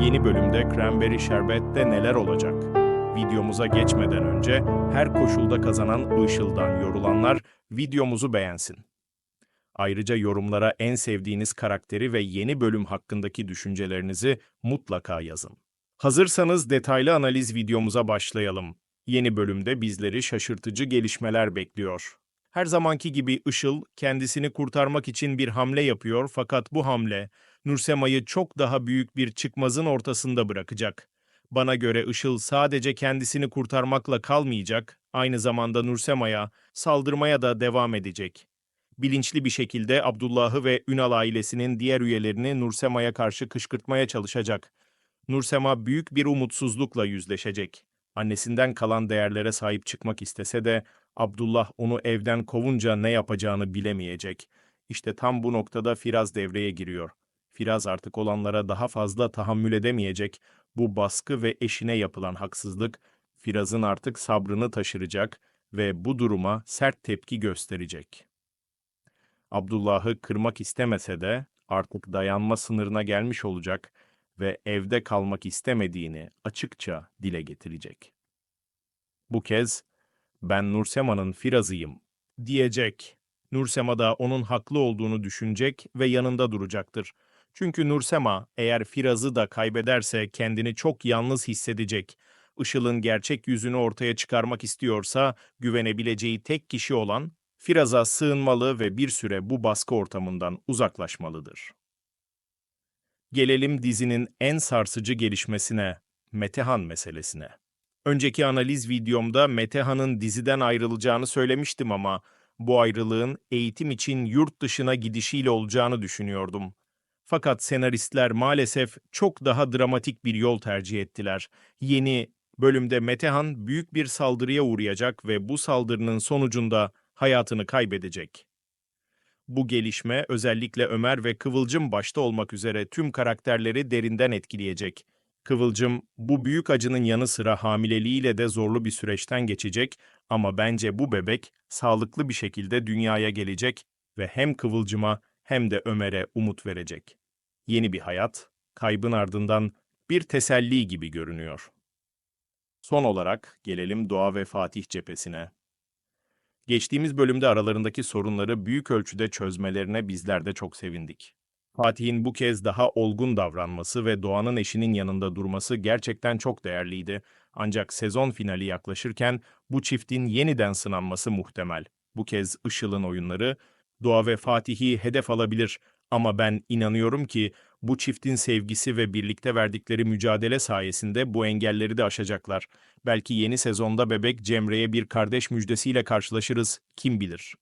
Yeni bölümde Cranberry Şerbet'te neler olacak? Videomuza geçmeden önce her koşulda kazanan Işıl'dan yorulanlar videomuzu beğensin. Ayrıca yorumlara en sevdiğiniz karakteri ve yeni bölüm hakkındaki düşüncelerinizi mutlaka yazın. Hazırsanız detaylı analiz videomuza başlayalım. Yeni bölümde bizleri şaşırtıcı gelişmeler bekliyor. Her zamanki gibi Işıl kendisini kurtarmak için bir hamle yapıyor fakat bu hamle Nursema'yı çok daha büyük bir çıkmazın ortasında bırakacak. Bana göre Işıl sadece kendisini kurtarmakla kalmayacak, aynı zamanda Nursema'ya saldırmaya da devam edecek. Bilinçli bir şekilde Abdullah'ı ve Ünal ailesinin diğer üyelerini Nursema'ya karşı kışkırtmaya çalışacak. Nursema büyük bir umutsuzlukla yüzleşecek. Annesinden kalan değerlere sahip çıkmak istese de Abdullah onu evden kovunca ne yapacağını bilemeyecek. İşte tam bu noktada Firaz devreye giriyor. Firaz artık olanlara daha fazla tahammül edemeyecek. Bu baskı ve eşine yapılan haksızlık Firaz'ın artık sabrını taşıracak ve bu duruma sert tepki gösterecek. Abdullah'ı kırmak istemese de artık dayanma sınırına gelmiş olacak ve evde kalmak istemediğini açıkça dile getirecek. Bu kez ben Nursema'nın Firaz'ıyım diyecek. Nursema da onun haklı olduğunu düşünecek ve yanında duracaktır. Çünkü Nursema eğer Firaz'ı da kaybederse kendini çok yalnız hissedecek. Işıl'ın gerçek yüzünü ortaya çıkarmak istiyorsa güvenebileceği tek kişi olan Firaz'a sığınmalı ve bir süre bu baskı ortamından uzaklaşmalıdır. Gelelim dizinin en sarsıcı gelişmesine, Metehan meselesine. Önceki analiz videomda Metehan'ın diziden ayrılacağını söylemiştim ama bu ayrılığın eğitim için yurt dışına gidişiyle olacağını düşünüyordum. Fakat senaristler maalesef çok daha dramatik bir yol tercih ettiler. Yeni bölümde Metehan büyük bir saldırıya uğrayacak ve bu saldırının sonucunda hayatını kaybedecek. Bu gelişme özellikle Ömer ve Kıvılcım başta olmak üzere tüm karakterleri derinden etkileyecek. Kıvılcım bu büyük acının yanı sıra hamileliğiyle de zorlu bir süreçten geçecek ama bence bu bebek sağlıklı bir şekilde dünyaya gelecek ve hem Kıvılcım'a hem de Ömer'e umut verecek. Yeni bir hayat, kaybın ardından bir teselli gibi görünüyor. Son olarak gelelim Doğa ve Fatih cephesine. Geçtiğimiz bölümde aralarındaki sorunları büyük ölçüde çözmelerine bizler de çok sevindik. Fatih'in bu kez daha olgun davranması ve Doğan'ın eşinin yanında durması gerçekten çok değerliydi. Ancak sezon finali yaklaşırken bu çiftin yeniden sınanması muhtemel. Bu kez Işıl'ın oyunları Doğa ve Fatih'i hedef alabilir ama ben inanıyorum ki bu çiftin sevgisi ve birlikte verdikleri mücadele sayesinde bu engelleri de aşacaklar. Belki yeni sezonda bebek Cemre'ye bir kardeş müjdesiyle karşılaşırız, kim bilir.